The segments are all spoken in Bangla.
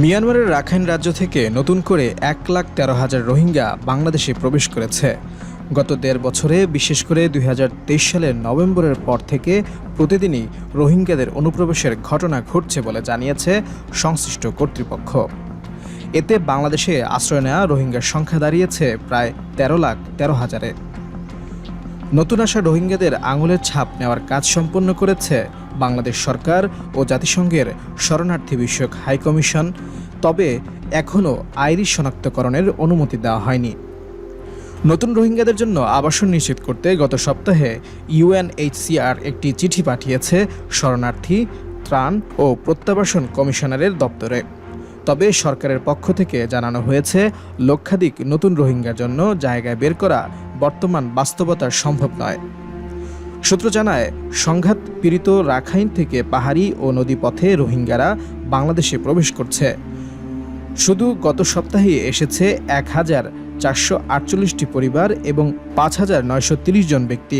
মিয়ানমারের রাখাইন রাজ্য থেকে নতুন করে এক লাখ তেরো হাজার রোহিঙ্গা বাংলাদেশে প্রবেশ করেছে। গত দেড় বছরে, বিশেষ করে দুই হাজার তেইশ সালের নভেম্বরের পর থেকে প্রতিদিনই রোহিঙ্গাদের অনুপ্রবেশের ঘটনা ঘটছে বলে জানিয়েছে সংশ্লিষ্ট কর্তৃপক্ষ। এতে বাংলাদেশে আশ্রয় নেওয়া রোহিঙ্গার সংখ্যা দাঁড়িয়েছে প্রায় তেরো লাখ তেরো হাজারে। নতুন আসা রোহিঙ্গাদের আঙুলের ছাপ নেওয়ার কাজ সম্পন্ন করেছে বাংলাদেশ সরকার ও জাতিসংঘের শরণার্থী বিষয়ক হাইকমিশন তবে এখনও আইরিশ শনাক্তকরণের অনুমতি দেওয়া হয়নি। নতুন রোহিঙ্গাদের জন্য আবাসন নিশ্চিত করতে গত সপ্তাহে ইউএনএইচসিআর একটি চিঠি পাঠিয়েছে শরণার্থী, ত্রাণ ও প্রত্যাবাসন কমিশনারের দপ্তরে। তবে সরকারের পক্ষ থেকে জানানো হয়েছে, লক্ষাধিক নতুন রোহিঙ্গার জন্য জায়গা বের করা বর্তমান বাস্তবতা সম্ভব নয়। সূত্র জানায়, সংঘাত পীড়িত রাখাইন থেকে পাহাড়ি ও নদীপথে রোহিঙ্গারা বাংলাদেশে প্রবেশ করছে। শুধু গত সপ্তাহে এসেছে এক হাজার চারশো আটচল্লিশটি পরিবার এবং পাঁচ হাজার নয়শো তিরিশ জন ব্যক্তি।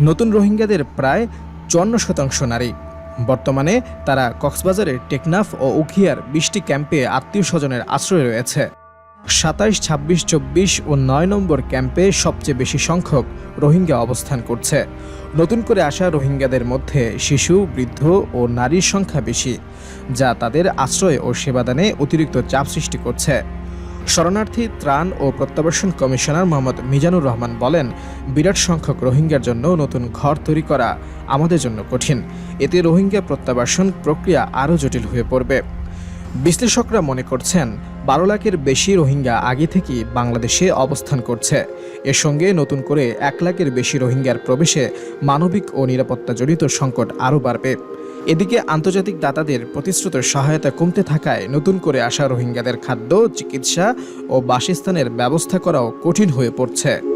নতুন রোহিঙ্গাদের প্রায় চুয়ান্ন শতাংশ নারী। বর্তমানে তারা কক্সবাজারের টেকনাফ ও উখিয়ার বিশটি ক্যাম্পে আত্মীয় স্বজনের আশ্রয় রয়েছে। সাতাইশ, ছাব্বিশ, চব্বিশ ও নয় নম্বর ক্যাম্পে সবচেয়ে বেশি সংখ্যক রোহিঙ্গা অবস্থান করছে। নতুন করে আসা রোহিঙ্গাদের মধ্যে শিশু, বৃদ্ধ ও নারীর সংখ্যা বেশি, যা তাদের আশ্রয় ও সেবাদানে অতিরিক্ত চাপ সৃষ্টি করছে। শরণার্থী ত্রাণ ও প্রত্যাবাসন কমিশনার মোহাম্মদ মিজানুর রহমান বলেন, বিরাট সংখ্যক রোহিঙ্গার জন্য নতুন ঘর তৈরি করা আমাদের জন্য কঠিন। এতে রোহিঙ্গা প্রত্যাবাসন প্রক্রিয়া আরও জটিল হয়ে পড়বে। বিশ্লেষকরা মনে করছেন বারো লাখের বেশি রোহিঙ্গা আগে থেকেই বাংলাদেশে অবস্থান করছে। এর সঙ্গে নতুন করে এক লাখের বেশি রোহিঙ্গার প্রবেশে মানবিক ও নিরাপত্তা জড়িত সংকট আরও বাড়বে। এদিকে আন্তর্জাতিক দাতাদের প্রতিশ্রুত সহায়তা কমতে থাকায় নতুন করে আসা রোহিঙ্গাদের খাদ্য, চিকিৎসা ও বাসস্থানের ব্যবস্থা করাও কঠিন হয়ে পড়ছে।